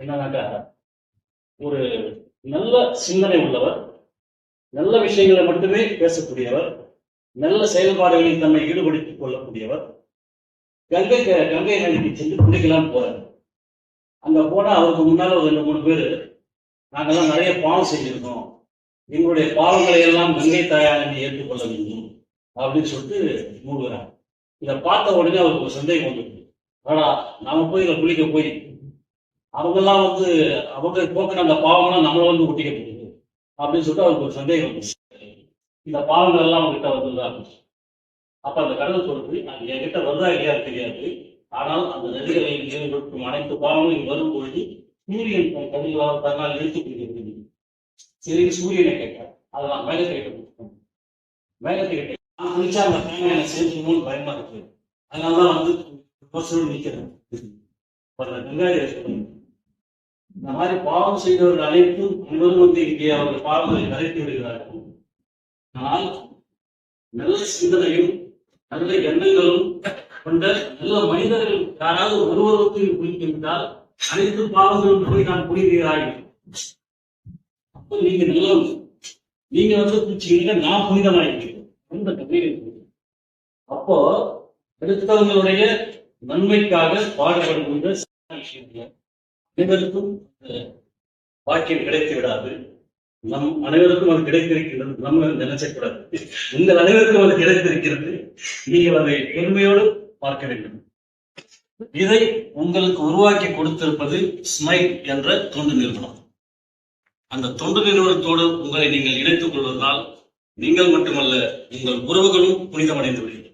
என்னன்னாக்கா ஒரு நல்ல சிந்தனை உள்ளவர் நல்ல விஷயங்களை மட்டுமே பேசக்கூடியவர் நல்ல செயல்பாடுகளில் தன்னை ஈடுபடுத்திக் கொள்ளக்கூடியவர் கங்கை கங்கை நதிக்கு சென்று குளிக்கலாம் போறாரு அங்க போனா அவருக்கு முன்னால ஒரு ரெண்டு மூணு பேர் நாங்கெல்லாம் நிறைய பாவம் செஞ்சிருக்கோம். எங்களுடைய பாவங்களை எல்லாம் கங்கை தாயாக நீ ஏற்றுக்கொள்ள வேண்டும் அப்படின்னு சொல்லிட்டு மூடுகிறாங்க இதை பார்த்த உடனே அவருக்கு ஒரு சந்தேகம் வந்துருக்கு ஆனா நாம போய் இதை குளிக்க போய் அவங்கெல்லாம் வந்து அவங்க போக்குன அந்த பாவம்லாம் நம்மளை வந்து ஒட்டிக்க முடியுது. அப்படின்னு சொல்லிட்டு அவருக்கு ஒரு சந்தேகம் வந்துச்சு. இந்த பாவங்கள் எல்லாம் அவங்ககிட்ட வந்ததா அப்ப அந்த கடவுள் சொல்றது அது என்கிட்ட வருதா இல்லையா? தெரியாது. ஆனால் அந்த நதிகளில் ஈடுபடும் அனைத்து பாவங்களும் வரும் பொழுது சூரியன் தன் கதிர்களால் தன்னால் இழுத்து பிடிக்கிறது சரி சூரியனை கேட்டார். அதை நான் மேகத்தை கேட்டேன் மேகத்தை கேட்டேன். நான் குளிச்சா அந்த மேகம் எனக்கு சேர்த்துக்கணும்னு பயமா இருக்கு. அதனாலதான் வந்து பர்சனல் நிக்கிறேன். அந்த சொல்லுங்க. இந்த மாதிரி பாவம் செய்தவர்கள் அனைத்தும் முழுவதும் வந்து இங்கே அவர்கள் பாவங்களை கலைத்து விடுகிறார்கள். ஆனால் நல்ல சிந்தனையும் நல்ல எண்ணங்களும் கொண்ட நல்ல மனிதர்கள் யாராவது ஒருவருக்கு குளித்து விட்டால் அனைத்து பாவங்களும் போய் நான் புரிகிறாய் அப்போ நீங்க நல்லவங்க நீங்க வந்து குளிச்சீங்கன்னா நான் புனிதமாயிருக்கேன் அந்த கதையில் அப்போ அடுத்தவங்களுடைய நன்மைக்காக பாடுபடுகின்ற சில விஷயங்கள். அனைவருக்கும் வாக்கியம் கிடைத்து விடாது. நம் அனைவருக்கும் அது கிடைத்திருக்கின்றது. நம்ம நினைச்சக்கூடாது. உங்கள் அனைவருக்கும் அது கிடைத்திருக்கிறது. நீங்கள் அதை பெருமையோடு பார்க்க வேண்டும். இதை உங்களுக்கு உருவாக்கி கொடுத்திருப்பது ஸ்மைல் என்ற தொண்டு நிறுவனம். அந்த தொண்டு நிறுவனத்தோடு உங்களை நீங்கள் இணைத்துக் கொள்வதால் நீங்கள் மட்டுமல்ல உங்கள் உறவுகளும் புனிதமடைந்து விடுகிறது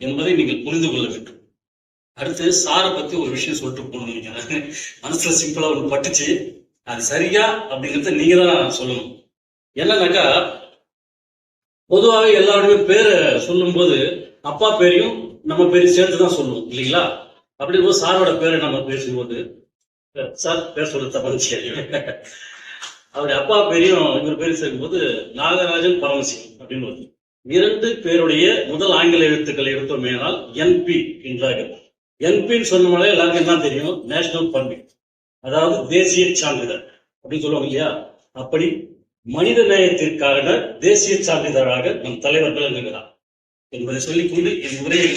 என்பதை நீங்கள் புரிந்து கொள்ள வேண்டும். அடுத்து சாரை பத்தி ஒரு விஷயம் சொல்லிட்டு போகணும் நீங்க மனசுல சிம்பிளா ஒன்று பட்டுச்சு. அது சரியா அப்படிங்கறத நீங்க தான் சொல்லணும். என்னன்னாக்கா பொதுவாகவே எல்லாருமே பேரை சொல்லும்போது அப்பா பேரையும் நம்ம பேரையும் சேர்த்து தான் சொல்லுவோம் இல்லைங்களா? அப்படி போது சாரோட பேரை நம்ம பேசும்போது சார் பேர் சொல்ல தப்பிச்சு அவருடைய அப்பா பேரையும் இவர் பேரும் சேர்க்கும்போது நாகராஜன் பரமசிங் அப்படின்னு வருது இரண்டு பேருடைய முதல் ஆங்கில எழுத்துக்களை எடுத்தோமேனால் என்பி என்றார்கள் எல்பின்னு சொன்னோம்னாலே எல்லாருக்கும் தான் தெரியும். நேஷனல் பர்மிட் அதாவது தேசிய சான்றிதழ். அப்படின்னு சொல்லுவாங்க இல்லையா? அப்படி மனித நேயத்திற்கான தேசிய சான்றிதழாக நம் தலைவர்கள் இருக்கிறார் என்பதை சொல்லிக்கொண்டு என் உரையை